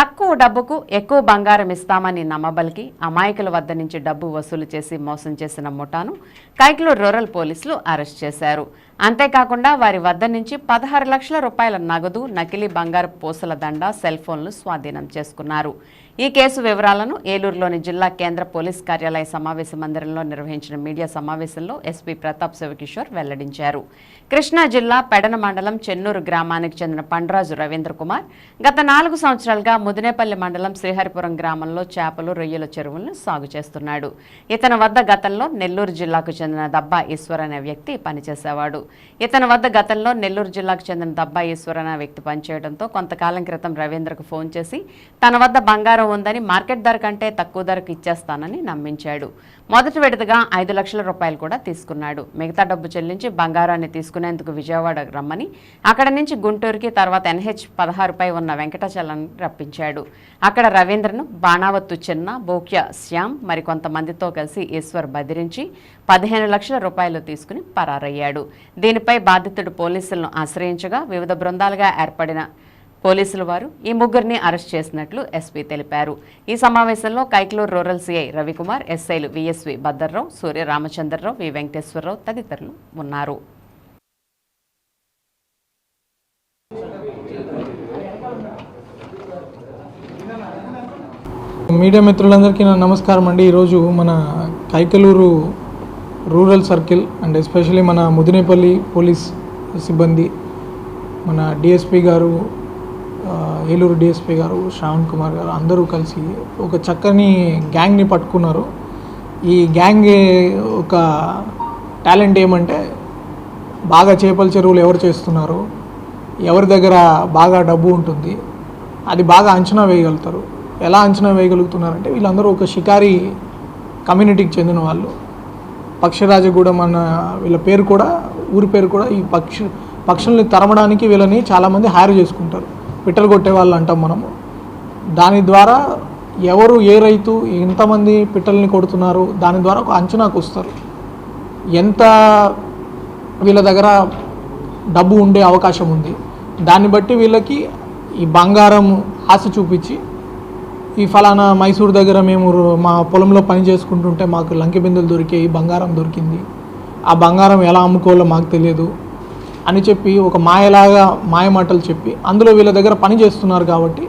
తక్కువ డబ్బుకు ఎక్కువ బంగారం ఇస్తామని నమ్మబలికి అమాయకుల వద్ద నుంచి డబ్బు వసూలు చేసి మోసం చేసిన ముఠాను కైక్లో రూరల్ పోలీసులు అరెస్ట్ చేశారు. అంతేకాకుండా వారి వద్ద నుంచి పదహారు లక్షల రూపాయల నగదు నకిలీ బంగారు పూసల దండ సెల్ ఫోన్లు స్వాధీనం చేసుకున్నారు. ఈ కేసు వివరాలను ఏలూరులోని జిల్లా కేంద్ర పోలీస్ కార్యాలయ సమావేశ మందిరంలో నిర్వహించిన మీడియా సమావేశంలో ఎస్పీ ప్రతాప్ శివకిషోర్ వెల్లడించారు. కృష్ణా జిల్లా పెడన మండలం చెన్నూరు గ్రామానికి చెందిన పండ్రాజు రవీంద్ర కుమార్ గత నాలుగు సంవత్సరాలుగా ముదినేపల్లి మండలం శ్రీహరిపురం గ్రామంలో చేపలు రొయ్యల చెరువులను సాగు చేస్తున్నాడు. ఇతని వద్ద గతంలో నెల్లూరు జిల్లాకు చెందిన దబ్బా ఈశ్వర్ అనే వ్యక్తి పనిచేసేవాడు. ఇతని వద్ద గతంలో నెల్లూరు జిల్లాకు చెందిన దబ్బా అనే వ్యక్తి పనిచేయడంతో కొంతకాలం క్రితం రవీంద్రకు ఫోన్ చేసి తన వద్ద బంగారం ఉందని మార్కెట్ ధర కంటే తక్కువ ధరకు ఇచ్చేస్తానని నమ్మించాడు. మొదటి విడతగా ఐదు లక్షల రూపాయలు కూడా తీసుకున్నాడు. మిగతా డబ్బు చెల్లించి బంగారాన్ని తీసుకునేందుకు విజయవాడ రమ్మని అక్కడ నుంచి గుంటూరుకి తర్వాత ఎన్హెచ్ పదహారుపై ఉన్న వెంకటాచలం రప్పించాడు. అక్కడ రవీంద్రను బాణావత్తు చిన్న బోక్య శ్యామ్ మరికొంతమందితో కలిసి ఈశ్వర్ బెదిరించి పదిహేను లక్షల రూపాయలు తీసుకుని పరారయ్యాడు. దీనిపై బాధితుడు పోలీసులను ఆశ్రయించగా వివిధ బృందాలుగా ఏర్పడిన పోలీసుల వారు ఈ ముగ్గురిని అరెస్ట్ చేసినట్లు ఎస్పీ తెలిపారు. ఈ సమావేశంలో కైక్లూరు రూరల్ సీఐ రవికుమార్ ఎస్ఐలు V S V Bhadrarao Surya Ramachandrarao V Venkateswararao తదితరులు ఉన్నారు. మీడియా మిత్రులందరికీ నా నమస్కారం అండి. ఈరోజు మన Kaikaluru rural circle and especially మన ముదినేపల్లి పోలీస్ సిబ్బంది మన డిఎస్పి గారు ఏలూరు డిఎస్పి గారు శ్రావణ్ కుమార్ గారు అందరూ కలిసి ఒక చక్కని గ్యాంగ్ని పట్టుకున్నారు. ఈ గ్యాంగ్ ఒక టాలెంట్ ఏమంటే బాగా చేపల చెరువులు ఎవరు చేస్తున్నారు ఎవరి దగ్గర బాగా డబ్బు ఉంటుంది అది బాగా అంచనా వేయగలుగుతారు. ఎలా అంచనా వేయగలుగుతున్నారంటే వీళ్ళందరూ ఒక షికారి కమ్యూనిటీకి చెందిన వాళ్ళు. పక్షరాజగూడెం అన్న వీళ్ళ పేరు కూడా ఊరి పేరు కూడా ఈ పక్షి పక్షుల్ని తరమడానికి వీళ్ళని చాలామంది హైర్ చేసుకుంటారు. పిట్టలు కొట్టే వాళ్ళు అంటాం మనము. దాని ద్వారా ఎవరు ఏ రైతు ఎంతమంది పిట్టల్ని కొడుతున్నారు దాని ద్వారా ఒక అంచనాకు వస్తారు. ఎంత వీళ్ళ దగ్గర డబ్బు ఉండే అవకాశం ఉంది. దాన్ని బట్టి వీళ్ళకి ఈ బంగారం ఆశ చూపించి ఈ ఫలానా మైసూర్ దగ్గర మేము మా పొలంలో పని చేసుకుంటుంటే మాకు లంకె బిందెలు దొరికాయి బంగారం దొరికింది. ఆ బంగారం ఎలా అమ్ముకోవాలో మాకు తెలియదు అని చెప్పి ఒక మాయలాగా మాయ మాటలు చెప్పి అందులో వీళ్ళ దగ్గర పని చేస్తున్నారు కాబట్టి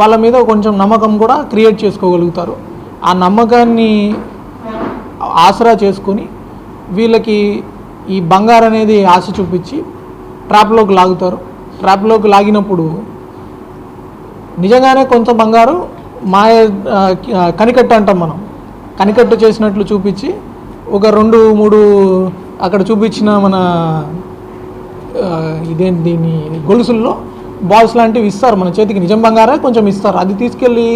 వాళ్ళ మీద కొంచెం నమ్మకం కూడా క్రియేట్ చేసుకోగలుగుతారు. ఆ నమ్మకాన్ని ఆసరా చేసుకొని వీళ్ళకి ఈ బంగారం అనేది ఆశ చూపించి ట్రాప్లోకి లాగుతారు. ట్రాప్లోకి లాగినప్పుడు నిజంగానే కొంత బంగారు మాయ కనికట్టు అంటాం మనం. కనికట్టు చేసినట్లు చూపించి ఒక రెండు మూడు అక్కడ చూపించిన మన ఇదేంటి దీని గొలుసుల్లో బాల్స్ లాంటివి ఇస్తారు మన చేతికి. నిజం బంగారా? కొంచెం ఇస్తారు. అది తీసుకెళ్ళి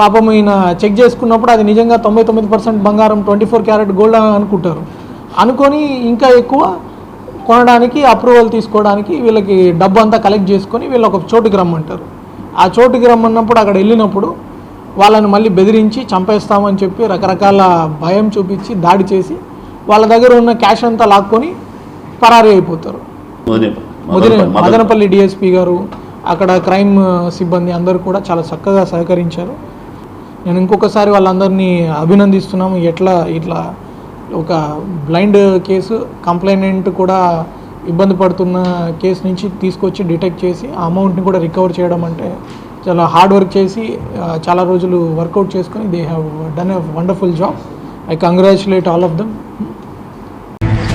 పాపం ఈయన చెక్ చేసుకున్నప్పుడు అది నిజంగా తొంభై తొమ్మిది పర్సెంట్ బంగారం ట్వంటీ ఫోర్ క్యారెట్ గోల్డ్ అని అనుకుంటారు. అనుకొని ఇంకా ఎక్కువ కొనడానికి అప్రూవల్ తీసుకోవడానికి వీళ్ళకి డబ్బు అంతా కలెక్ట్ చేసుకొని వీళ్ళు ఒక చోటుకి రమ్మంటారు. ఆ చోటుకి రమ్మన్నప్పుడు అక్కడ వెళ్ళినప్పుడు వాళ్ళని మళ్ళీ బెదిరించి చంపేస్తామని చెప్పి రకరకాల భయం చూపించి దాడి చేసి వాళ్ళ దగ్గర ఉన్న క్యాష్ అంతా లాక్కొని పరారీ అయిపోతారు. ముదిన మదనపల్లి డిఎస్పి గారు అక్కడ క్రైమ్ సిబ్బంది అందరూ కూడా చాలా చక్కగా సహకరించారు. నేను ఇంకొకసారి వాళ్ళందరినీ అభినందిస్తున్నాము. ఎట్లా ఇట్లా ఒక బ్లైండ్ కేసు కంప్లైనెంట్ కూడా ఇబ్బంది పడుతున్న కేసు నుంచి తీసుకొచ్చి డిటెక్ట్ చేసి ఆ అమౌంట్ని కూడా రికవర్ చేయడం అంటే చాలా హార్డ్ వర్క్ చేసి చాలా రోజులు వర్కౌట్ చేసుకొని they have done a wonderful job I congratulate all of them